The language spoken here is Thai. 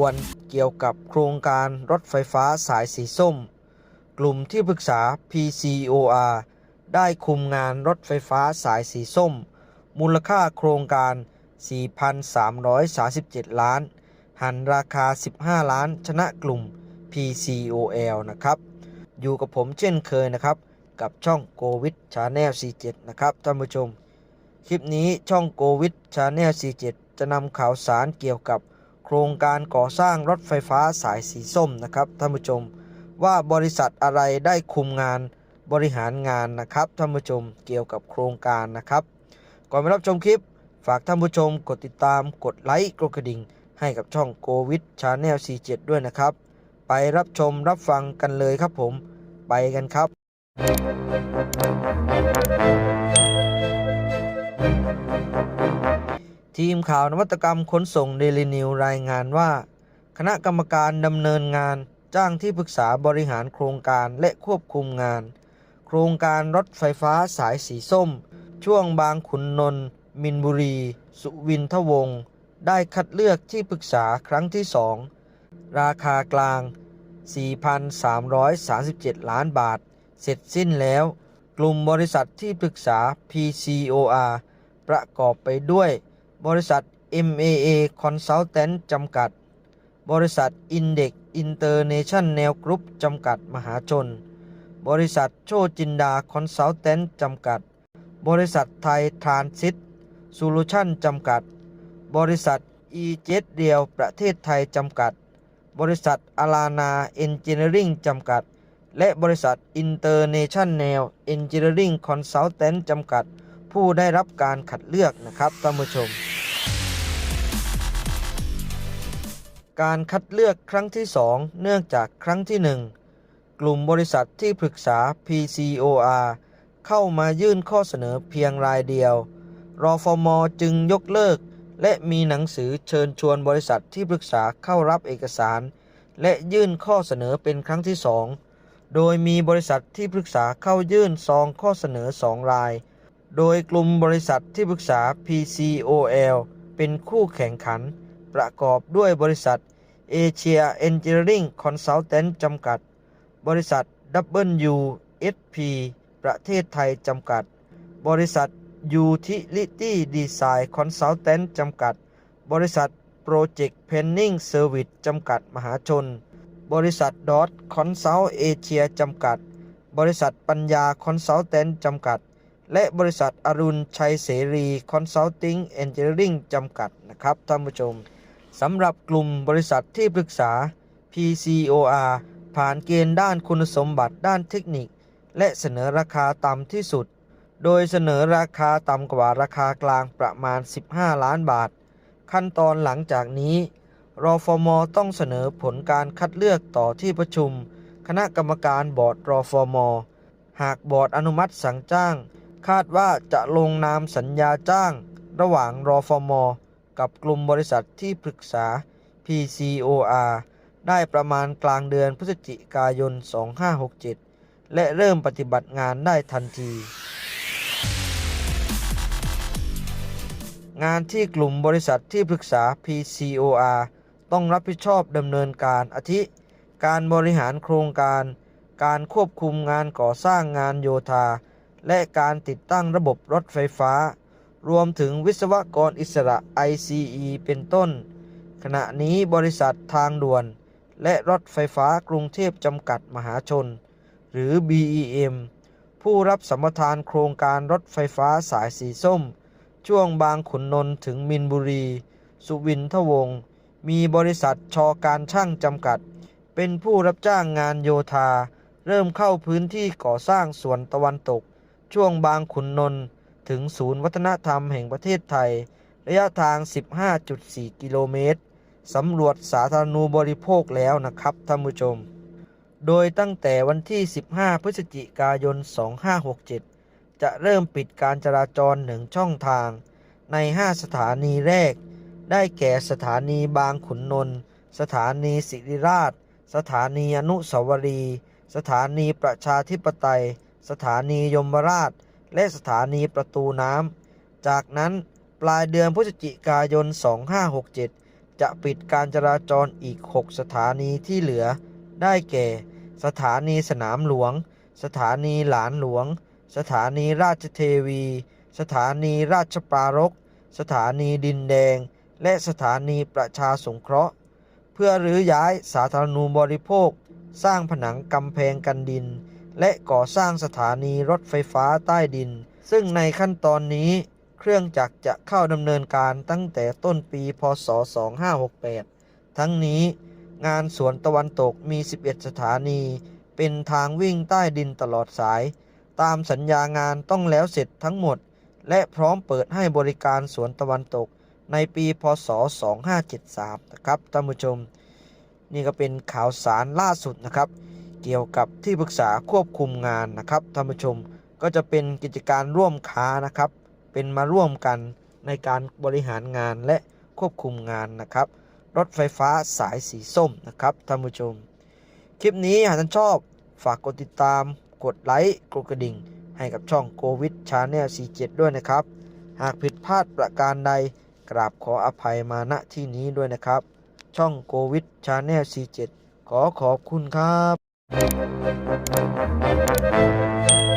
วนเกี่ยวกับโครงการรถไฟฟ้าสายสีส้ม กลุ่มที่ปรึกษา PCOR ได้คุมงานรถไฟฟ้าสายสีส้ม มูลค่าโครงการ 4,337 ล้าน หันราคา 15 ล้าน ชนะกลุ่ม PCOL นะครับ อยู่กับผมเช่นเคยนะครับ กับช่องโกวิดชาแนล47 นะครับท่านผู้ชม คลิปนี้ช่องโกวิดชาแนล47 จะนำข่าวสารเกี่ยวกับ ครงการก่อสร้างรถไฟฟ้าสายสีส้มนะครับท่านผู้ชม ว่าบริษัทอะไรได้คุมงานบริหารงานนะครับท่านผู้ชมเกี่ยวกับโครงการนะครับ ก่อนไปรับชมคลิป ฝากท่านผู้ชมกดติดตามกดไลค์กดกระดิ่ง ให้กับช่องโกวิดชาแนล47 ด้วยนะครับ ไปรับชมรับฟังกันเลยครับผม ไปกันครับ ทีมข่าวนวัตกรรมขนส่งเดลินิวรายงานว่า คณะกรรมการดำเนินงานจ้างที่ปรึกษาบริหารโครงการและควบคุมงาน โครงการรถไฟฟ้าสายสีส้ม ช่วงบางขุนนนท์มินบุรี สุวินทวงศ์ได้คัดเลือกที่ปรึกษาครั้งที่2ราคากลาง 4,337 ล้านบาท เสร็จสิ้นแล้ว กลุ่มบริษัทที่ปรึกษา PCOR ประกอบไปด้วย บริษัท MAA Consultant จำกัด บริษัท Index International Group จำกัดมหาชน บริษัทโชจินดา Consultant จำกัด บริษัทไทยทรานซิตโซลูชันจำกัด บริษัท e j e t เดียวประเทศไทยจำกัด บริษัทอารานาเอนจิเนียริงจำกัด และบริษัท International Engineering Consultant จำกัด ผู้ได้รับการคัดเลือกนะครับท่านผู้ชม การคัดเลือกครั้งที่ 2 เนื่องจากครั้งที่ 1 กลุ่มบริษัทที่ปรึกษา PCOR เข้ามายื่นข้อเสนอเพียงรายเดียว รอฟมจึงยกเลิก และมีหนังสือเชิญชวนบริษัทที่ปรึกษาเข้ารับเอกสาร และยื่นข้อเสนอเป็นครั้งที่ 2 โดยมีบริษัทที่ปรึกษาเข้ายื่นซองข้อเสนอ 2 ราย โดยกลุ่มบริษัทที่ปรึกษา PCOL เป็นคู่แข่งขัน ประกอบด้วยบริษัท เอเชียเอนจิเนียริ่งคอนซัลแทนต์จำกัด บริษัท WUSP ประเทศไทยจำกัด บริษัท Utility Design Consultant จำกัด บริษัท Project Planning Service จำกัดมหาชน บริษัท DOT Consult Asia จำกัด บริษัทปัญญาคอนซัลแทนจำกัด และบริษัทอรุณชัยเสรีคอนซัลทิงเอนจิเนียริงจำกัดนะครับท่านผู้ชม สำหรับกลุ่มบริษัทที่ปรึกษา PCOR ผ่านเกณฑ์ด้านคุณสมบัติด้านเทคนิค และเสนอราคาต่ำที่สุด โดยเสนอราคาต่ำกว่าราคากลางประมาณ 15 ล้านบาท ขั้นตอนหลังจากนี้รอฟมต้องเสนอผลการคัดเลือกต่อที่ประชุม คณะกรรมการบอร์ดรอฟมหากบอร์ดอนุมัติสั่งจ้าง คาดว่าจะลงนามสัญญาจ้าง ระหว่างรอฟม กับกลุ่มบริษัทที่ปรึกษา PCOR ได้ประมาณกลางเดือนพฤศจิกายน 2567 และเริ่มปฏิบัติงานได้ทันที งานที่กลุ่มบริษัทที่ปรึกษา PCOR ต้องรับผิดชอบดำเนินการอาทิ การบริหารโครงการ การควบคุมงานก่อสร้างงานโยธา และการติดตั้งระบบรถไฟฟ้า รวมถึงวิศวกรอิสระ ICE เป็นต้น ขณะนี้บริษัททางด่วน และรถไฟฟ้ากรุงเทพจำกัดมหาชน หรือ BEM ผู้รับสัมปทานโครงการรถไฟฟ้าสายสีส้ม ช่วงบางขุนนนท์ถึงมินบุรี สุวินทวงศ์มีบริษัทชอการช่างจำกัด เป็นผู้รับจ้างงานโยธา เริ่มเข้าพื้นที่ก่อสร้างส่วนตะวันตก ช่วงบางขุนนนท์ ถึงศูนย์วัฒนธรรมแห่งประเทศไทย ระยะทาง 15.4 กิโลเมตรสำรวจสาธารณูบริโภคแล้วนะครับท่านผู้ชม โดยตั้งแต่วันที่ 15 พฤศจิกายน 2567 จะเริ่มปิดการจราจรหนึ่งช่องทาง ใน 5 สถานีแรก ได้แก่สถานีบางขุนนนท์ สถานีสิริราช สถานีอนุสาวรีย์ สถานีประชาธิปไตย สถานียมราช และสถานีประตูน้ำ จากนั้นปลายเดือนพฤศจิกายน 2567 จะปิดการจราจรอีก 6 สถานีที่เหลือ ได้แก่ สถานีสนามหลวง สถานีหลานหลวง สถานีราชเทวี สถานีราชปรารภสถานีดินแดง และสถานีประชาสงเคราะห์ เพื่อรื้อย้ายสาธารณูปโภค สร้างผนังกำแพงกันดิน และก่อสร้างสถานีรถไฟฟ้าใต้ดิน ซึ่งในขั้นตอนนี้เครื่องจักรจะเข้าดำเนินการตั้งแต่ต้นปีพศ 2568 ทั้งนี้งานสวนตะวันตกมี 11 สถานี เป็นทางวิ่งใต้ดินตลอดสาย ตามสัญญางานต้องแล้วเสร็จทั้งหมด และพร้อมเปิดให้บริการสวนตะวันตกในปีพศ 2573 นะครับท่านผู้ชม นี่ก็เป็นข่าวสารล่าสุดนะครับ เกี่ยวกับที่ปรึกษาควบคุมงานนะครับท่านผู้ชมก็จะเป็นกิจการร่วมค้านะครับ เป็นมาร่วมกันในการบริหารงานและควบคุมงานนะครับ รถไฟฟ้าสายสีส้มนะครับท่านผู้ชม คลิปนี้หากท่านชอบฝากกดติดตาม กดไลค์กดกระดิ่ง ให้กับช่องโควิดชาแนล47 ด้วยนะครับ หากผิดพลาดประการใดกราบขออภัยมาณที่นี้ด้วยนะครับ ช่องโควิดชาแนล47 ขอขอบคุณครับ Thank you.